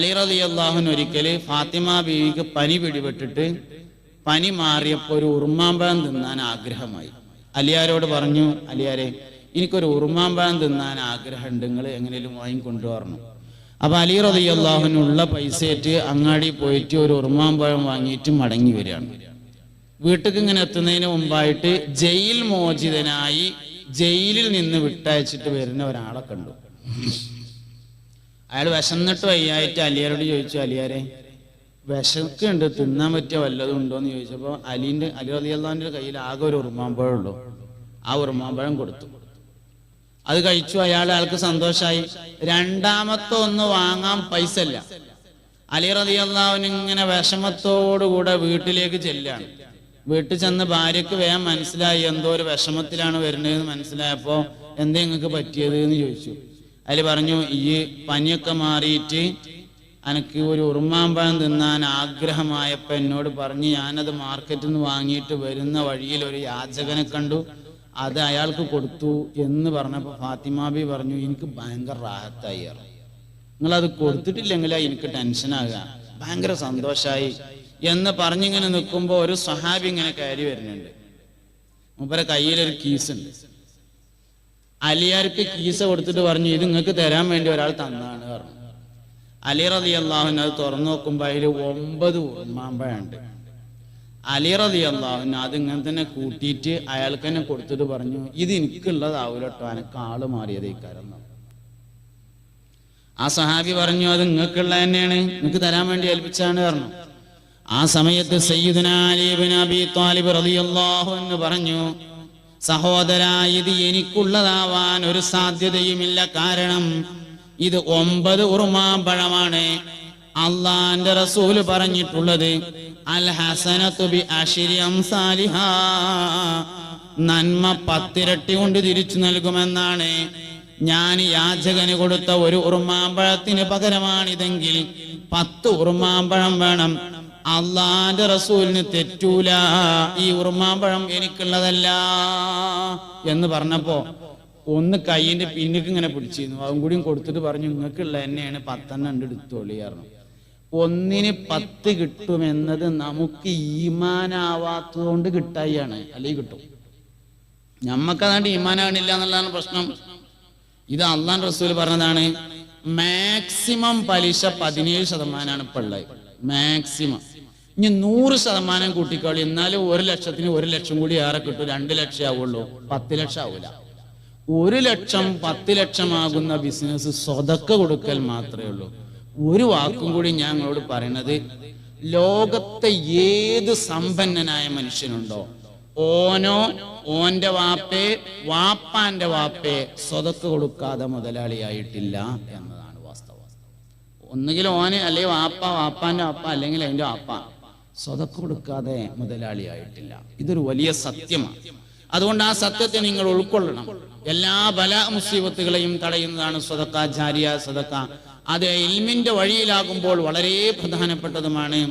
അലി റതി അള്ളാഹുൻ ഒരിക്കൽ ഫാത്തിമ ബീവിക്ക് പനി പിടിപെട്ടിട്ട് പനി മാറിയപ്പോൾ ഒരു ഉറുമാമ്പഴം തിന്നാൻ ആഗ്രഹമായി. അലിയാരോട് പറഞ്ഞു അലിയാരെ എനിക്കൊരു ഉറുമാമ്പഴം തിന്നാൻ ആഗ്രഹമുണ്ട്. നിങ്ങൾ എങ്ങനെയും വാങ്ങിക്കൊണ്ടുവരണം. അപ്പൊ അലി റതി അള്ളാഹുനുള്ള പൈസയേറ്റ് അങ്ങാടി പോയിട്ട് ഒരു ഉറുമാമ്പഴം വാങ്ങിയിട്ട് മടങ്ങി വരികയാണ്. വീട്ടിൽ ഇങ്ങനെ എത്തുന്നതിന് മുമ്പായിട്ട് ജയിൽ മോചിതനായി ജയിലിൽ നിന്ന് വിട്ടയച്ചിട്ട് വരുന്ന ഒരാളെ കണ്ടു. അയാൾ വിശന്നിട്ട് വയ്യായിട്ട് അലിയാരോട് ചോദിച്ചു അലിയാരെ വിശക്കുണ്ട് തിന്നാൻ പറ്റിയ വല്ലതും ഉണ്ടോ എന്ന് ചോദിച്ചപ്പോൾ അലീന്റെ അലി അലി അള്ളാഹിന്റെ കയ്യിൽ ആകെ ഒരു ഉറുമാമ്പഴം ഉള്ളൂ. ആ ഉറുമാമ്പഴം കൊടുത്തു. അത് കഴിച്ചു അയാൾ അയാൾക്ക് സന്തോഷമായി രണ്ടാമത്തെ ഒന്ന് വാങ്ങാൻ പൈസ ഇല്ല. അലി റതി അള്ളാഹുവിന് ഇങ്ങനെ വിഷമത്തോടുകൂടെ വീട്ടിലേക്ക് ചെല്ലാണ്. വീട്ടിൽ ചെന്ന് ഭാര്യക്ക് വേഗം മനസ്സിലായി എന്തോ ഒരു വിഷമത്തിലാണ് വരുന്നതെന്ന് മനസ്സിലായപ്പോ എന്താ നിങ്ങൾക്ക് പറ്റിയത് എന്ന് ചോദിച്ചു. അതിൽ പറഞ്ഞു ഈ പനിയൊക്കെ മാറിയിട്ട് എനിക്ക് ഒരു ഉറുമാമ്പഴം തിന്നാൻ ആഗ്രഹമായപ്പോൾ എന്നോട് പറഞ്ഞ് ഞാനത് മാർക്കറ്റിൽ നിന്ന് വാങ്ങിയിട്ട് വരുന്ന വഴിയിൽ ഒരു യാചകനെ കണ്ടു. അത് അയാൾക്ക് കൊടുത്തു എന്ന് പറഞ്ഞപ്പോൾ ഫാത്തിമാബി പറഞ്ഞു എനിക്ക് ഭയങ്കര റാഹത്തായി നിങ്ങൾ നിങ്ങളത് കൊടുത്തിട്ടില്ലെങ്കിലാ എനിക്ക് ടെൻഷനാകുക ഭയങ്കര സന്തോഷമായി എന്ന് പറഞ്ഞിങ്ങനെ നിൽക്കുമ്പോൾ ഒരു സഹാബി ഇങ്ങനെ കയറി വരുന്നുണ്ട്. മൂപ്പരെ കയ്യിലൊരു കീസ് ഉണ്ട്. അലിയാർക്ക് കീസ കൊടുത്തിട്ട് പറഞ്ഞു ഇത് നിങ്ങൾക്ക് തരാൻ വേണ്ടി ഒരാൾ തന്നാണ് പറഞ്ഞു. അലി റതി അള്ളാഹുവിന് അത് തുറന്നു നോക്കുമ്പോൾ അതിൽ ഒമ്പത് ഉറുമാമ്പഴുണ്ട് അലി റതി അള്ളാഹുവിന് അത് ഇങ്ങനെ തന്നെ കൂട്ടിയിട്ട് അയാൾക്ക് തന്നെ കൊടുത്തിട്ട് പറഞ്ഞു ഇത് എനിക്കുള്ളതാവൂല കേട്ടോ എനിക്ക് ആൾ കാര്യം ആ സഹാബി പറഞ്ഞു അത് നിങ്ങൾക്കുള്ള തന്നെയാണ് നിങ്ങൾക്ക് തരാൻ വേണ്ടി ഏൽപ്പിച്ചാണ് പറഞ്ഞു. ആ സമയത്ത് സയ്യിദുന അലി ഇബ്നു അബി ത്വാലിബ് റളിയല്ലാഹു എന്ന് പറഞ്ഞു സഹോദര ഇത് എനിക്കുള്ളതാവാൻ ഒരു സാധ്യതയുമില്ല. കാരണം ഇത് ഒമ്പത് ഉറുമാമ്പഴമാണ് അള്ളാന്റെ റസൂൽ പറഞ്ഞിട്ടുള്ളത് അൽ ഹസന ബി അശ്രി സാലിഹ നന്മ പത്തിരട്ടി കൊണ്ട് തിരിച്ചു നൽകുമെന്നാണ്. ഞാൻ യാചകന് കൊടുത്ത ഒരു ഉറുമാമ്പഴത്തിന് പകരമാണിതെങ്കിൽ പത്ത് ഉറുമാമ്പഴം വേണം. അള്ളാന്റെ റസൂലിന് തെറ്റൂല. ഈ ഉറുമാമ്പഴം എനിക്കുള്ളതല്ല എന്ന് പറഞ്ഞപ്പോ ഒന്ന് കൈയിന്റെ പിന്നിക്ക് ഇങ്ങനെ പിടിച്ചിരുന്നു. അതും കൂടിയും കൊടുത്തിട്ട് പറഞ്ഞു നിങ്ങൾക്കുള്ള എന്നെയാണ് പത്തെണ്ണം ഉണ്ട് എടുത്തോളി കാരണം ഒന്നിന് പത്ത് കിട്ടുമെന്നത് നമുക്ക് ഈമാനാവാത്തതുകൊണ്ട് കിട്ടായിയാണ്. അല്ലെങ്കിൽ കിട്ടും. ഞമ്മക്കതാണ്ട് ഈമാനാകണില്ല എന്നുള്ളതാണ് പ്രശ്നം. ഇത് അള്ളാൻ റസൂൽ പറഞ്ഞതാണ് മാക്സിമം പലിശ പതിനേഴ് ശതമാനമാണ് ഇപ്പൊ ഉള്ളത്. മാക്സിമം ഇനി നൂറ് ശതമാനം കൂട്ടിക്കോളി. എന്നാലും ഒരു ലക്ഷത്തിന് ഒരു ലക്ഷം കൂടി ഏറെ കിട്ടും. രണ്ട് ലക്ഷം ആവുള്ളൂ. പത്ത് ലക്ഷം ആവൂല. ഒരു ലക്ഷം പത്ത് ലക്ഷമാകുന്ന ബിസിനസ് സ്വതക്ക കൊടുക്കൽ മാത്രമേ ഉള്ളൂ. ഒരു വാക്കും കൂടി ഞാൻ നിങ്ങളോട് പറയണത് ലോകത്തെ ഏത് സമ്പന്നനായ മനുഷ്യനുണ്ടോ ഓനോ ഓന്റെ വാപ്പേ വാപ്പാന്റെ വാപ്പേ സ്വതക്ക് കൊടുക്കാതെ മുതലാളിയായിട്ടില്ല വാസ്തവം ഒന്നുകിൽ ഓന് അല്ലെങ്കിൽ വാപ്പ വാപ്പാന്റെ വാപ്പ അല്ലെങ്കിൽ അതിന്റെ വാപ്പ. സ്വതക്ക് കൊടുക്കാതെ മുതലാളിയായിട്ടില്ല. ഇതൊരു വലിയ സത്യമാണ്. അതുകൊണ്ട് ആ സത്യത്തെ നിങ്ങൾ ഉൾക്കൊള്ളണം. എല്ലാ ബല മുസീബത്തുകളെയും തടയുന്നതാണ് സ്വതക്ക ജാരിയ സ്വതക്ക. അത് ഇൽമിന്റെ വഴിയിലാകുമ്പോൾ വളരെ പ്രധാനപ്പെട്ടതുമാണ്.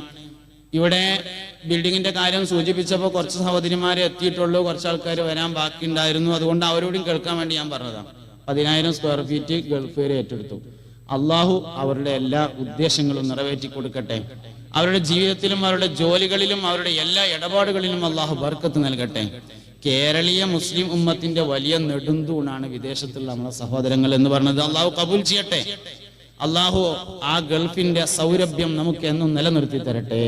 ഇവിടെ ബിൽഡിങ്ങിന്റെ കാര്യം സൂചിപ്പിച്ചപ്പോൾ കുറച്ച് സഹോദരിമാരെ എത്തിയിട്ടുള്ളൂ. കുറച്ച് ആൾക്കാർ വരാൻ ബാക്കിയുണ്ടായിരുന്നു. അതുകൊണ്ട് അവരോടും കേൾക്കാൻ വേണ്ടി ഞാൻ പറഞ്ഞതാണ് പതിനായിരം സ്ക്വയർ ഫീറ്റ് ഗൾഫുകാർ ഏറ്റെടുത്തു. അള്ളാഹു അവരുടെ എല്ലാ ഉദ്ദേശങ്ങളും നിറവേറ്റി കൊടുക്കട്ടെ. അവരുടെ ജീവിതത്തിലും അവരുടെ ജോലികളിലും അവരുടെ എല്ലാ ഇടപാടുകളിലും അള്ളാഹു ബർക്കത്ത് നൽകട്ടെ. കേരളീയ മുസ്ലിം ഉമ്മത്തിന്റെ വലിയ നെടുന്തൂണാണ് വിദേശത്തുള്ള നമ്മുടെ സഹോദരങ്ങൾ എന്ന് പറഞ്ഞത്. അള്ളാഹു കബൂൽ ചെയ്യട്ടെ. അള്ളാഹു ആ ഗൾഫിന്റെ സൗരഭ്യം നമുക്ക് എന്നും നിലനിർത്തി തരട്ടെ.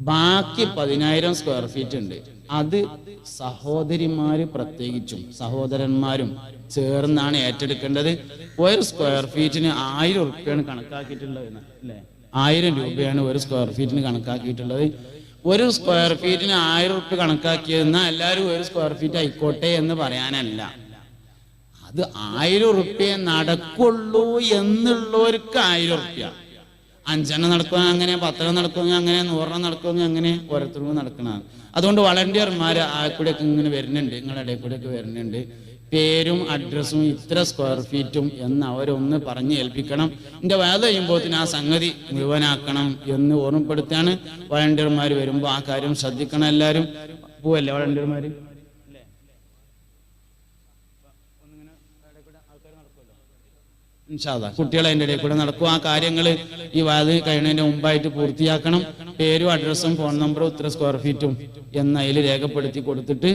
ബാക്കി പതിനായിരം സ്ക്വയർ ഫീറ്റ് ഉണ്ട്. അത് സഹോദരിമാര് പ്രത്യേകിച്ചും സഹോദരന്മാരും ചേർന്നാണ് ഏറ്റെടുക്കേണ്ടത്. ഒരു സ്ക്വയർ ഫീറ്റിന് ആയിരം ഉറുപ്പ്യാണ് കണക്കാക്കിയിട്ടുള്ളത് അല്ലേ? ആയിരം രൂപയാണ് ഒരു സ്ക്വയർ ഫീറ്റിന് കണക്കാക്കിയിട്ടുള്ളത്. ഒരു സ്ക്വയർ ഫീറ്റിന് ആയിരം ഉറുപ്പ്യ കണക്കാക്കിയതെന്നാൽ എല്ലാവരും ഒരു സ്ക്വയർ ഫീറ്റ് ആയിക്കോട്ടെ എന്ന് പറയാനല്ല. അത് ആയിരം ഉറുപ്പ്യ നടക്കുള്ളൂ എന്നുള്ളവർക്ക് ആയിരം ഉറുപ്പ്യ. അഞ്ചെണ്ണം നടക്കുക അങ്ങനെ പത്തെണ്ണം നടക്കുക അങ്ങനെ നൂറെണ്ണം നടക്കുക അങ്ങനെ ഓരോരുത്തർക്കും നടക്കണം അതുകൊണ്ട് വളണ്ടിയർമാർ ആ കൂടെയൊക്കെ ഇങ്ങനെ വരുന്നുണ്ട് നിങ്ങളുടെ ഇടയിൽ കൂടെയൊക്കെ വരുന്നുണ്ട്. പേരും അഡ്രസ്സും ഇത്ര സ്ക്വയർ ഫീറ്റും എന്ന് അവരൊന്ന് പറഞ്ഞ് ഏൽപ്പിക്കണം. എന്റെ വേദ കഴിയുമ്പോൾ ആ സംഗതി മുഴുവനാക്കണം എന്ന് ഓർമ്മപ്പെടുത്താണ് വളണ്ടിയർമാർ വരുമ്പോൾ ആ കാര്യം ശ്രദ്ധിക്കണം എല്ലാവരും പോവല്ലേ വളണ്ടിയർമാർ കുട്ടികളെ അതിന്റെ ഇടയിൽ കൂടെ നടക്കും ആ കാര്യങ്ങൾ ഈ വാത് കഴിയുന്നതിന് മുമ്പായിട്ട് പൂർത്തിയാക്കണം. പേരും അഡ്രസ്സും ഫോൺ നമ്പറും ഇത്ര സ്ക്വയർ ഫീറ്റും എന്ന അതിൽ രേഖപ്പെടുത്തി കൊടുത്തിട്ട്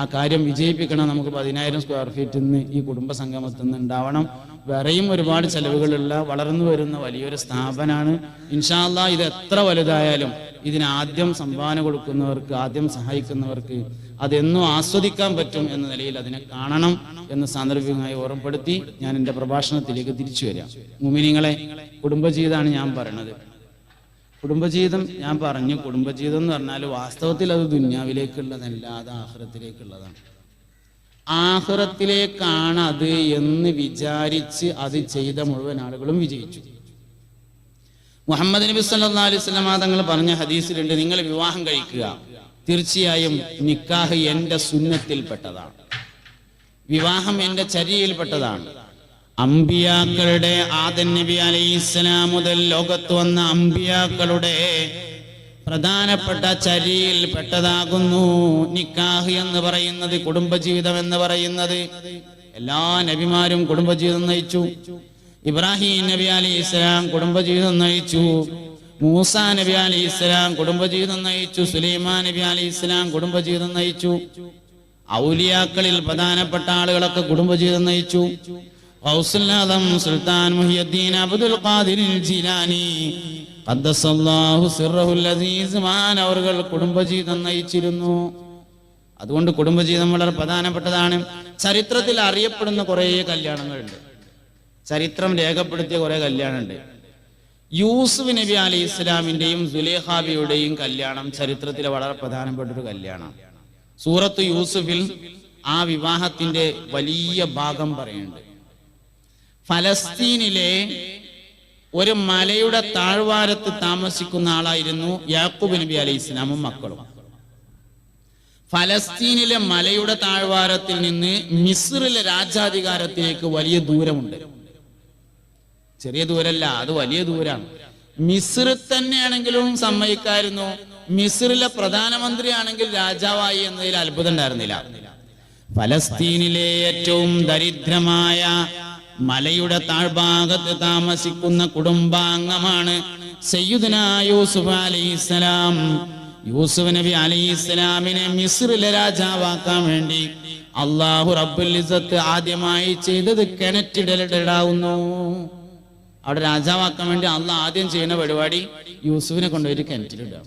ആ കാര്യം വിജയിപ്പിക്കണം. നമുക്ക് പതിനായിരം സ്ക്വയർ ഫീറ്റ് ഇന്ന് ഈ കുടുംബ സംഗമത്തിൽ നിന്ന് ഉണ്ടാവണം. വേറെയും ഒരുപാട് ചെലവുകളുള്ള വളർന്നു വരുന്ന വലിയൊരു സ്ഥാപനമാണ് ഇൻഷാല്ല ഇത് എത്ര വലുതായാലും ഇതിനാദ്യം സംഭാവന കൊടുക്കുന്നവർക്ക് ആദ്യം സഹായിക്കുന്നവർക്ക് അതെന്നും ആസ്വദിക്കാൻ പറ്റും എന്ന നിലയിൽ അതിനെ കാണണം എന്ന് സാന്ദർഭികമായി ഓർമ്മപ്പെടുത്തി ഞാൻ എന്റെ പ്രഭാഷണത്തിലേക്ക് തിരിച്ചു വരാം. മുമിനിങ്ങളെ കുടുംബജീവിതമാണ് ഞാൻ പറയണത്. കുടുംബജീവിതം ഞാൻ പറഞ്ഞു. കുടുംബജീവിതം എന്ന് പറഞ്ഞാൽ വാസ്തവത്തിൽ അത് ദുന്യാവിലേക്കുള്ളതല്ല അത് ആഹ്റത്തിലേക്കുള്ളതാണ്. ആഹ്റത്തിലേക്കാണ് അത് എന്ന് വിചാരിച്ച് അത് ചെയ്ത മുഴുവൻ ആളുകളും വിജയിച്ചു. മുഹമ്മദ് നബി സല്ലാ അലൈഹി സ്വലമ തങ്ങൾ പറഞ്ഞ ഹദീസിലുണ്ട് നിങ്ങൾ വിവാഹം കഴിക്കുക. തീർച്ചയായും നിക്കാഹ് എന്റെ സുന്നത്തിൽപ്പെട്ടതാണ്. വിവാഹം എന്റെ ചര്യയിൽപ്പെട്ടതാണ്. അമ്പിയാക്കളുടെ ആദൻ നബി അലൈഹിസ്സലാം മുതൽ ലോകത്ത് വന്ന അമ്പിയാക്കളുടെ പ്രധാനപ്പെട്ട ചരിയിൽ പെട്ടതാകുന്നു. നിക്കാഹ് എന്ന് പറയുന്നത് കുടുംബജീവിതം എന്ന് പറയുന്നത്. എല്ലാ നബിമാരും കുടുംബജീവിതം നയിച്ചു. ഇബ്രാഹിം നബി അലി ഇസ്ലാം കുടുംബജീവിതം നയിച്ചു. മൂസ നബി അലി ഇസ്ലാം കുടുംബജീവിതം നയിച്ചു. സുലൈമാൻ നബി അലി ഇസ്ലാം കുടുംബജീവിതം നയിച്ചു. ഔലിയാക്കളിൽ പ്രധാനപ്പെട്ട ആളുകളൊക്കെ കുടുംബജീവിതം നയിച്ചു. ഔസുല്ലാദം സുൽത്താൻ മുഹിയുദ്ദീൻ അബ്ദുൽ ഖാദിർ ജിലാനി. അവർ കുടുംബജീവിതം നയിച്ചിരുന്നു. അതുകൊണ്ട് കുടുംബജീവിതം വളരെ പ്രധാനപ്പെട്ടതാണ്. ചരിത്രത്തിൽ അറിയപ്പെടുന്ന കുറേ കല്യാണങ്ങളുണ്ട്. ചരിത്രം രേഖപ്പെടുത്തിയ കുറെ കല്യാണമുണ്ട്. യൂസുഫ് നബി അലി ഇസ്ലാമിന്റെയും സുലേഹാബിയുടെയും കല്യാണം ചരിത്രത്തിലെ വളരെ പ്രധാനപ്പെട്ട ഒരു കല്യാണമാണ് സൂറത്ത് യൂസുഫിൽ ആ വിവാഹത്തിന്റെ വലിയ ഭാഗം പറയുന്നുണ്ട്. ഫലസ്തീനിലെ ഒരു മലയുടെ താഴ്വാരത്ത് താമസിക്കുന്ന ആളായിരുന്നു യാക്കൂബ് നബി അലൈഹി ഇസ്ലാമും മക്കളും. ഫലസ്തീനിലെ മലയുടെ താഴ്വാരത്തിൽ നിന്ന് മിസ്റിലെ രാജാധികാരത്തിലേക്ക് വലിയ ദൂരമുണ്ട്. ചെറിയ ദൂരല്ല അത് വലിയ ദൂരാണ്. മിസ്ർ തന്നെയാണെങ്കിലും സമ്മതിക്കായിരുന്നു. മിസ്റിലെ പ്രധാനമന്ത്രിയാണെങ്കിൽ രാജാവായി എന്നതിൽ അത്ഭുതം ഉണ്ടായിരുന്നില്ല. ഫലസ്തീനിലെ ഏറ്റവും ദരിദ്രമായ മലയുടെ താഴ്ഭാഗത്ത് താമസിക്കുന്ന കുടുംബാംഗമാണ് യൂസുഫ് അലൈഹിസ്സലാം. യൂസുഫ് നബി അലൈഹിസ്സലാമിനെ മിസ്രിലെ രാജാവാക്കാൻ വേണ്ടി അള്ളാഹു റബ്ബുൽ ആദ്യമായി ചെയ്തത് കിണറ്റിടലിടാവുന്നു അവിടെ രാജാവാക്കാൻ വേണ്ടി അള്ളാഹ് ആദ്യം ചെയ്യുന്ന പരിപാടി യൂസുഫിനെ കൊണ്ടുപോയിട്ട് കിണറ്റിലിടുക.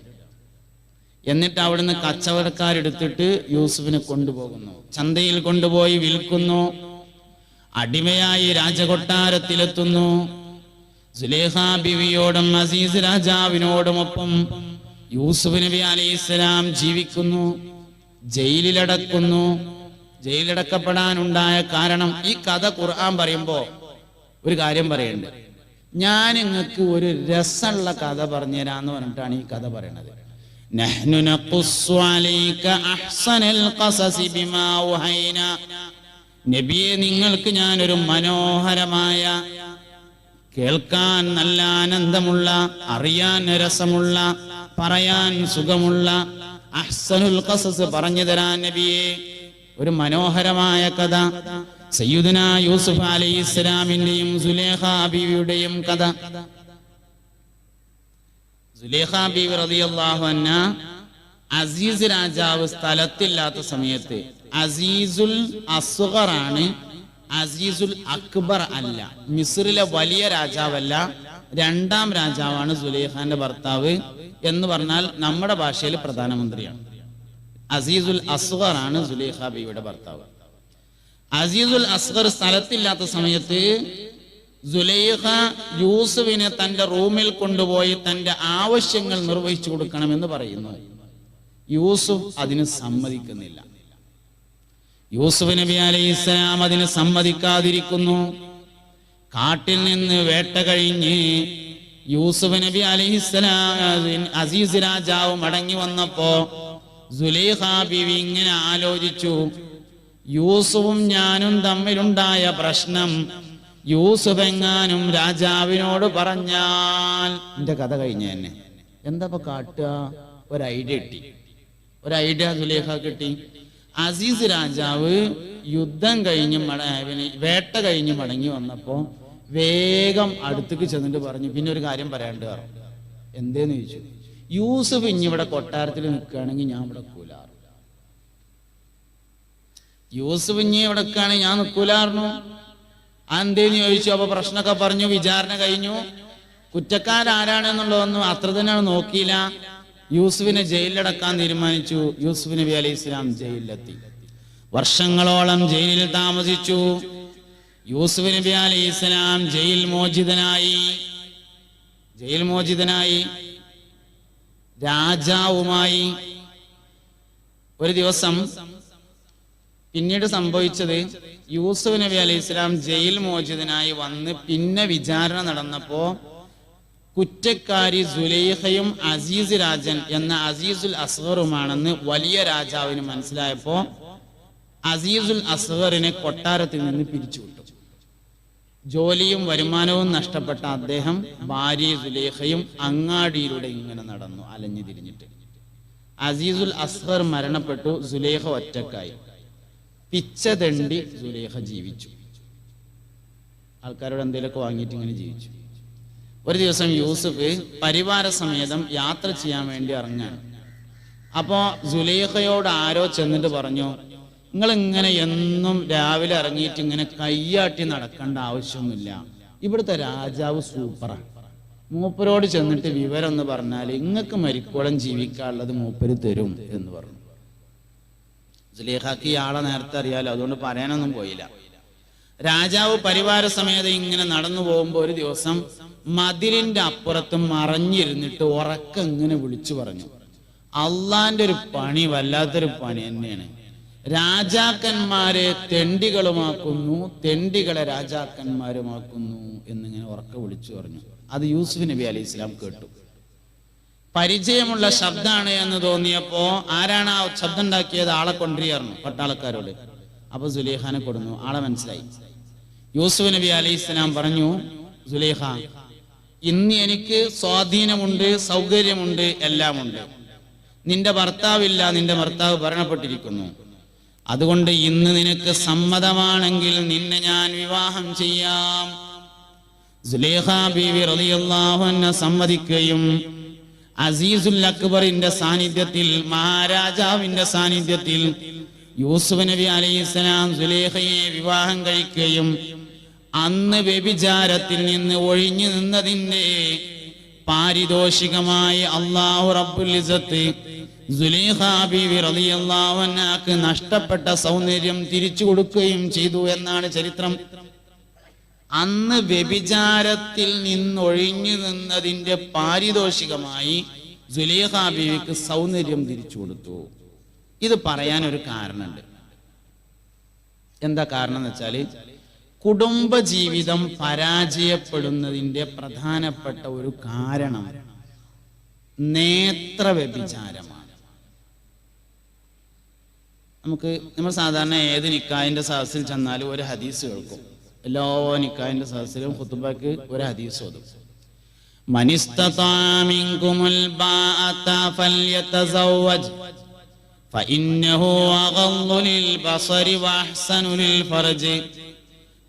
എന്നിട്ട് അവിടുന്ന് കച്ചവടക്കാരെടുത്തിട്ട് യൂസുഫിനെ കൊണ്ടുപോകുന്നു. ചന്തയിൽ കൊണ്ടുപോയി വിൽക്കുന്നു. അടിമയായി രാജകൊട്ടാരത്തിലെത്തുന്നു. സുലേഹ ബിവിയോടും അസീസ് രാജാവിനോടുമൊപ്പം യൂസുഫ് നബി അലൈഹി ഇസ്ലാം ജീവിക്കുന്നു ജയിലിലടക്കുന്നു. ജയിലിലടക്കപ്പെടാനുണ്ടായ കാരണം ഈ കഥ ഖുർആൻ പറയുമ്പോ ഒരു കാര്യം പറയണ്ട്. ഞാൻ നിങ്ങൾക്ക് ഒരു രസമുള്ള കഥ പറഞ്ഞുതരാന്ന് പറഞ്ഞിട്ടാണ് ഈ കഥ പറയണത്. നഹ്നു നഖുസ്സു അഹ്സനൽ ഖസസി ബിമാ ഉഹൈന. നബിയെ നിങ്ങൾക്ക് ഞാനൊരു മനോഹരമായ കേൾക്കാൻ നല്ല ആനന്ദമുള്ള അറിയാൻ രസമുള്ള പറയാൻ സുഖമുള്ള അഹ്സനുൽ ഖസസ് പറഞ്ഞു തരാൻ നബിയെ. ഒരു മനോഹരമായ കഥ. സയ്യുദന യൂസുഫ് അലൈഹി ഇസ്ലാമിന്റെയും സുലേഖ കഥ. സുലേഖ ബീവി റളിയല്ലാഹു അൻഹ അസീസ് രാജാവ് സ്ഥലത്തില്ലാത്ത സമയത്ത് അസീസുൽ അസുഖറാണ് അസീസുൽ അക്ബർ അല്ല. മിസ്രിലെ വലിയ രാജാവല്ല. രണ്ടാം രാജാവാണ് സുലൈഖാന്റെ ഭർത്താവ് എന്ന് പറഞ്ഞാൽ നമ്മുടെ ഭാഷയിൽ പ്രധാനമന്ത്രിയാണ്. അസീസുൽ അസ്ഗർ ആണ് സുലൈഖ ബിയുടെ ഭർത്താവ്. അസീസുൽ അസ്ഗർ സ്ഥലത്തില്ലാത്ത സമയത്ത് സുലൈഖ യൂസുഫിനെ തന്റെ റൂമിൽ കൊണ്ടുപോയി തന്റെ ആവശ്യങ്ങൾ നിർവഹിച്ചു കൊടുക്കണമെന്ന് പറയുന്നു. യൂസുഫ് അതിന് സമ്മതിക്കുന്നില്ല. യൂസുഫ് നബി അലൈഹി ഇസ്ലാം അതിന് സമ്മതിക്കാതിരിക്കുന്നു. കാട്ടിൽ നിന്ന് വേട്ട കഴിഞ്ഞ് യൂസുഫ് നബി അലൈഹി ഇസ്ലാം അസീസ് രാജാവ് മടങ്ങി വന്നപ്പോ സുലൈഖ ബിവി ഇങ്ങനെ ആലോചിച്ചു. യൂസുഫും ഞാനും തമ്മിലുണ്ടായ പ്രശ്നം യൂസുഫ് എങ്ങാനും രാജാവിനോട് പറഞ്ഞാൽ എന്റെ കഥ കഴിഞ്ഞ തന്നെ. എന്താ കാട്ടുക? ഒരു ഐഡിയ കിട്ടി. ഒരു ഐഡിയ സുലേഖ കിട്ടി. അസീസ് രാജാവ് യുദ്ധം കഴിഞ്ഞ് വേട്ട കഴിഞ്ഞ് മടങ്ങി വന്നപ്പോ വേഗം അടുത്തേക്ക് ചെന്നിട്ട് പറഞ്ഞു പിന്നെ ഒരു കാര്യം പറയാണ്ട് പറഞ്ഞു എന്തേന്ന് ചോദിച്ചു? യൂസഫ് ഇനി ഇവിടെ കൊട്ടാരത്തിൽ നിൽക്കുകയാണെങ്കിൽ ഞാൻ ഇവിടെ കൂലാറു യൂസഫ് ഇനി ഇവിടെ നിൽക്കുകയാണെങ്കിൽ ഞാൻ നിൽക്കൂലായിരുന്നു എന്തേന്ന് ചോദിച്ചു? അപ്പൊ പ്രശ്നമൊക്കെ പറഞ്ഞു വിചാരണ കഴിഞ്ഞു. കുറ്റക്കാരാരാണെന്നുള്ളതൊന്നും അത്ര തന്നെയാണ് നോക്കിയില്ല. യൂസുഫിനെ ജയിലിലടക്കാൻ തീരുമാനിച്ചു. യൂസുഫ് നബി അലൈഹി ഇസ്ലാം ജയിലിലെത്തി. വർഷങ്ങളോളം ജയിലിൽ താമസിച്ചു. യൂസുഫ് നബി അലൈഹി ഇസ്ലാം ജയിൽ മോചിതനായി. ജയിൽ മോചിതനായി. രാജാവുമായി. ഒരു ദിവസം പിന്നീട് സംഭവിച്ചത് യൂസുഫ് നബി അലൈഹി ഇസ്ലാം ജയിൽ മോചിതനായി വന്ന് പിന്നെ വിചാരണ നടന്നപ്പോ കുറ്റക്കാരി സുലൈഹയും അസീസ് രാജൻ എന്ന അസീസുൽ അസ്ഹറുമാണെന്ന് വലിയ രാജാവിന് മനസ്സിലായപ്പോ അസീസുൽ അസ്ഹറിനെ കൊട്ടാരത്തിൽ നിന്ന് പിരിച്ചുവിട്ടു. ജോലിയും വരുമാനവും നഷ്ടപ്പെട്ട അദ്ദേഹം ഭാര്യ സുലേഖയും അങ്ങാടിയിലൂടെ ഇങ്ങനെ നടന്നു അലഞ്ഞു തിരിഞ്ഞിട്ട്. അസീസുൽ അസ്ഹർ മരണപ്പെട്ടു സുലേഖ ഒറ്റക്കായി. പിച്ചതണ്ടി സുലേഖ ജീവിച്ചു. ആൾക്കാരോട് എന്തെങ്കിലുമൊക്കെ വാങ്ങിയിട്ട് ഇങ്ങനെ ജീവിച്ചു. ഒരു ദിവസം യൂസുഫ് പരിവാര സമേതം യാത്ര ചെയ്യാൻ വേണ്ടി ഇറങ്ങാണ് അപ്പോ സുലേഖയോട് ആരോ ചെന്നിട്ട് പറഞ്ഞു നിങ്ങൾ ഇങ്ങനെ എന്നും രാവിലെ ഇറങ്ങിയിട്ട് ഇങ്ങനെ കയ്യാട്ടി നടക്കേണ്ട ആവശ്യമൊന്നുമില്ല. ഇവിടുത്തെ രാജാവ് സൂപ്പറാണ് മൂപ്പരോട് ചെന്നിട്ട് വിവരം എന്ന് പറഞ്ഞാൽ ഇങ്ങക്ക് മരിക്കോളം ജീവിക്കാനുള്ളത് മൂപ്പര് തരും എന്ന് പറഞ്ഞു. സുലേഖാക്ക് ഇയാളെ നേരത്തെ അറിയാലോ അതുകൊണ്ട് പറയാനൊന്നും പോയില്ല. രാജാവ് പരിവാര സമേതം ഇങ്ങനെ നടന്നു പോകുമ്പോൾ ഒരു ദിവസം മതിലിന്റെ അപ്പുറത്ത് മറഞ്ഞിരുന്നിട്ട് ഉറക്കം ഇങ്ങനെ വിളിച്ചു പറഞ്ഞു. അള്ളാന്റെ ഒരു പണി വല്ലാത്തൊരു പണി തന്നെയാണ്. രാജാക്കന്മാരെ തെണ്ടികളുമാക്കുന്നു തെണ്ടികളെ രാജാക്കന്മാരുമാക്കുന്നു എന്നിങ്ങനെ ഉറക്ക വിളിച്ചു പറഞ്ഞു. അത് യൂസുഫ് നബി അലി ഇസ്ലാം കേട്ടു. പരിചയമുള്ള ശബ്ദമാണ് എന്ന് തോന്നിയപ്പോ ആരാണ് ആ ശബ്ദം ഉണ്ടാക്കിയത്? ആളെ കൊണ്ടുവരികയായിരുന്നു പട്ടാളക്കാരോട്. അപ്പൊ സുലേഖാനെ കൊടുന്നു. ആളെ മനസ്സിലായി. യൂസുഫ് നബി അലി ഇസ്ലാം പറഞ്ഞു സുലേഖ ഇന്ന് എനിക്ക് സ്വാധീനമുണ്ട് സൗകര്യമുണ്ട് എല്ലാമുണ്ട്. നിന്റെ ഭർത്താവില്ല നിന്റെ ഭർത്താവ് ഭരണപ്പെട്ടിരിക്കുന്നു. അതുകൊണ്ട് ഇന്ന് നിനക്ക് സമ്മതമാണെങ്കിൽ നിന്നെ ഞാൻ വിവാഹം ചെയ്യാം. സമ്മതിക്കുകയും അസീസുൽ അക്ബറിന്റെ സാന്നിധ്യത്തിൽ മഹാരാജാവിന്റെ സാന്നിധ്യത്തിൽ യൂസുഫ് നബി അലൈഹിസ്സലാം സുലേഖയെ വിവാഹം കഴിക്കുകയും അന്ന് വ്യഭിചാരത്തിൽ നിന്ന് ഒഴിഞ്ഞു നിന്നതിന്റെ പാരിതോഷികമായി അള്ളാഹു റളിയല്ലാഹു അൻഹാക്ക് നഷ്ടപ്പെട്ട സൗന്ദര്യം തിരിച്ചു കൊടുക്കുകയും ചെയ്തു എന്നാണ് ചരിത്രം. അന്ന് വ്യഭിചാരത്തിൽ നിന്നൊഴിഞ്ഞു നിന്നതിന്റെ പാരിതോഷികമായി സുലേഖ ബീവിക്ക് സൗന്ദര്യം തിരിച്ചു കൊടുത്തു. ഇത് പറയാൻ ഒരു കാരണമുണ്ട്. എന്താ കാരണം എന്ന് വെച്ചാൽ കുടുംബജീവിതം പരാജയപ്പെടുന്നതിന്റെ പ്രധാനപ്പെട്ട ഒരു കാരണം നേത്ര വ്യഭിചാരമാണ് നമുക്ക് നമ്മൾ സാധാരണ ഏത് നിക്കായിന്റെ സദസ്സിൽ ചെന്നാലും ഒരു ഹദീസ് കേൾക്കും എല്ലാ നിക്കായിന്റെ സദസ്സിലും ഖുത്തുബക്ക് ഒരു ഹദീസ് ഓതും من استطاع منكم الباءة فليتزوج فإنه أغض للبصر وأحسن للفرج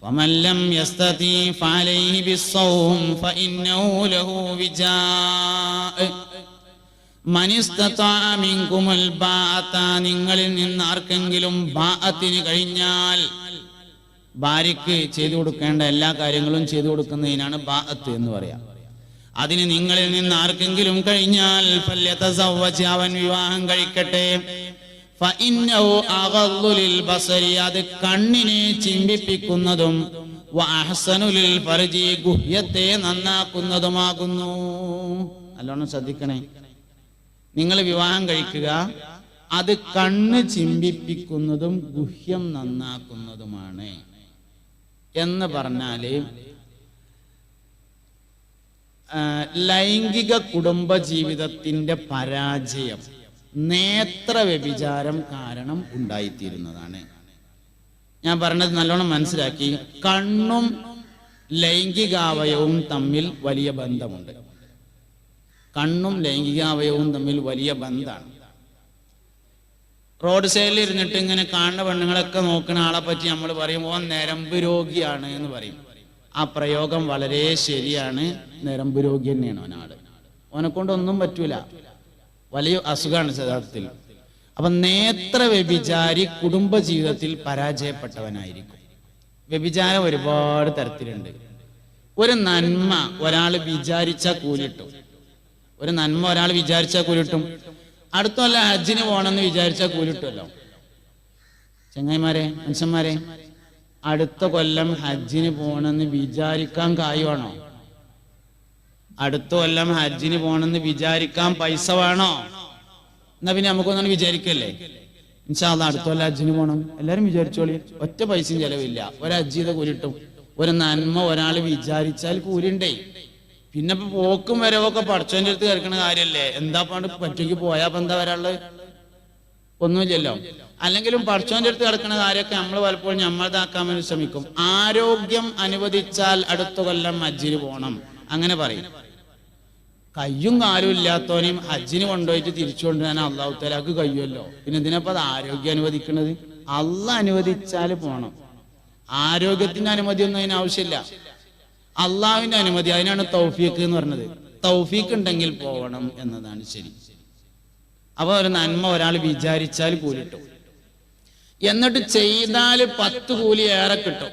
ومن لم يستطع فعليه بالصوم فإنه له وجاء من استطاع منكم الباءة നിങ്ങളിൽ നിന്ന് ആർക്കെങ്കിലും ബാഅത്തിന് കഴിഞ്ഞാൽ ഭാര്യയ്ക്ക് ചെയ്തു കൊടുക്കേണ്ട എല്ലാ കാര്യങ്ങളും ചെയ്തു കൊടുക്കുന്നതിനാണ് ബാഅത്ത് എന്ന് പറയാം അതിന് നിങ്ങളിൽ നിന്ന് ആർക്കെങ്കിലും കഴിഞ്ഞാൽ ഫല്യതസവ്വജ് അവൻ വിവാഹം കഴിക്കട്ടെ അത് കണ്ണിനെ ചിമ്പിപ്പിക്കുന്നതും വഅഹ്സനു ലിൽ ഫർജി ഗുഹ്യത്തെ നന്നാക്കുന്നതുമാകുന്നു. നല്ലോണം ശ്രദ്ധിക്കണേ. നിങ്ങൾ വിവാഹം കഴിക്കുക. അത് കണ്ണ് ചിമ്പിപ്പിക്കുന്നതും ഗുഹ്യം നന്നാക്കുന്നതുമാണ് എന്ന് പറഞ്ഞാൽ ലൈംഗിക കുടുംബ ജീവിതത്തിന്റെ പരാജയം. നേത്ര വ്യഭിചാരം കാരണം ഉണ്ടായിത്തീരുന്നതാണ്. ഞാൻ പറഞ്ഞത് നല്ലോണം മനസ്സിലാക്കി. കണ്ണും ലൈംഗികാവയവും തമ്മിൽ വലിയ ബന്ധമുണ്ട്. കണ്ണും ലൈംഗികാവയവും തമ്മിൽ വലിയ ബന്ധമാണ്. റോഡ് സൈഡിൽ ഇരുന്നിട്ട് ഇങ്ങനെ കാണുന്ന പെണ്ണുങ്ങളൊക്കെ നോക്കുന്ന ആളെ പറ്റി നമ്മൾ പറയും ഓ നരമ്പ് രോഗിയാണ് എന്ന് പറയും. ആ പ്രയോഗം വളരെ ശരിയാണ്. നരമ്പ് രോഗി തന്നെയാണ് ഒനാൾ ഓനെ കൊണ്ടൊന്നും പറ്റൂല. വലിയ അസുഖമാണ് യഥാർത്ഥത്തിൽ. അപ്പൊ നേത്ര വ്യഭിചാരി കുടുംബ ജീവിതത്തിൽ പരാജയപ്പെട്ടവനായിരിക്കും. വ്യഭിചാരം ഒരുപാട് തരത്തിലുണ്ട്. ഒരു നന്മ ഒരാൾ വിചാരിച്ച കൂലിട്ടും. ഒരു നന്മ ഒരാൾ വിചാരിച്ചാൽ കൂലിട്ടും. അടുത്ത വല്ല ഹജ്ജിന് പോകണമെന്ന് വിചാരിച്ചാൽ കൂലിട്ടുമല്ലോ ചങ്ങായിമാരെ മനുഷ്യന്മാരെ അടുത്ത കൊല്ലം ഹജ്ജിന് പോകണമെന്ന് വിചാരിക്കാൻ കായുവാണോ? അടുത്ത കൊല്ലം ഹജ്ജിന് പോകണമെന്ന് വിചാരിക്കാൻ പൈസ വേണോ? എന്നാ പിന്നെ നമുക്കൊന്നും വിചാരിക്കല്ലേ? ഇൻഷാല്ല അടുത്ത കൊല്ലം ഹജ്ജിന് പോകണം. എല്ലാരും വിചാരിച്ചോളി. ഒറ്റ പൈസയും ചെലവില്ല. ഒരു ഹജ്ജീത കൂലിട്ടും. ഒരു നന്മ ഒരാൾ വിചാരിച്ചാൽ കൂലിണ്ടേ. പിന്നെ ഇപ്പൊ പോക്കും വരവൊക്കെ പഠിച്ചോന്റെ അടുത്ത് കേൾക്കുന്ന കാര്യല്ലേ? എന്താ പണ്ട് പറ്റേക്ക് പോയാ എന്താ വരാൾ ഒന്നുമില്ലല്ലോ. അല്ലെങ്കിലും പഠിച്ചോന്റെ അടുത്ത് കിടക്കുന്ന കാര്യമൊക്കെ നമ്മൾ പലപ്പോഴും നമ്മളതാക്കാൻ വേണ്ടി ശ്രമിക്കും. ആരോഗ്യം അനുവദിച്ചാൽ അടുത്ത കൊല്ലം മജ്ജിൽ പോകണം. അങ്ങനെ പറയും. കയ്യും കാലും ഇല്ലാത്തവനെയും ഹജ്ജിന് കൊണ്ടുപോയിട്ട് തിരിച്ചു കൊണ്ടുവരാൻ അള്ളാഹു തലാക്ക് കഴിയുമല്ലോ. പിന്നെ ഇതിനപ്പോ അത് ആരോഗ്യം അനുവദിക്കുന്നത് അല്ല അനുവദിച്ചാൽ പോണം. ആരോഗ്യത്തിന്റെ അനുമതി ഒന്നും അതിന് ആവശ്യമില്ല. അള്ളാഹുവിന്റെ അനുമതി അതിനാണ് തൗഫീഖ് എന്ന് പറഞ്ഞത്. തൗഫീഖ് ഉണ്ടെങ്കിൽ പോകണം എന്നതാണ് ശരി. അപ്പൊ ഒരു നന്മ ഒരാൾ വിചാരിച്ചാൽ കൂലിട്ടും. എന്നിട്ട് ചെയ്താൽ പത്ത് കൂലി ഏറെ കിട്ടും.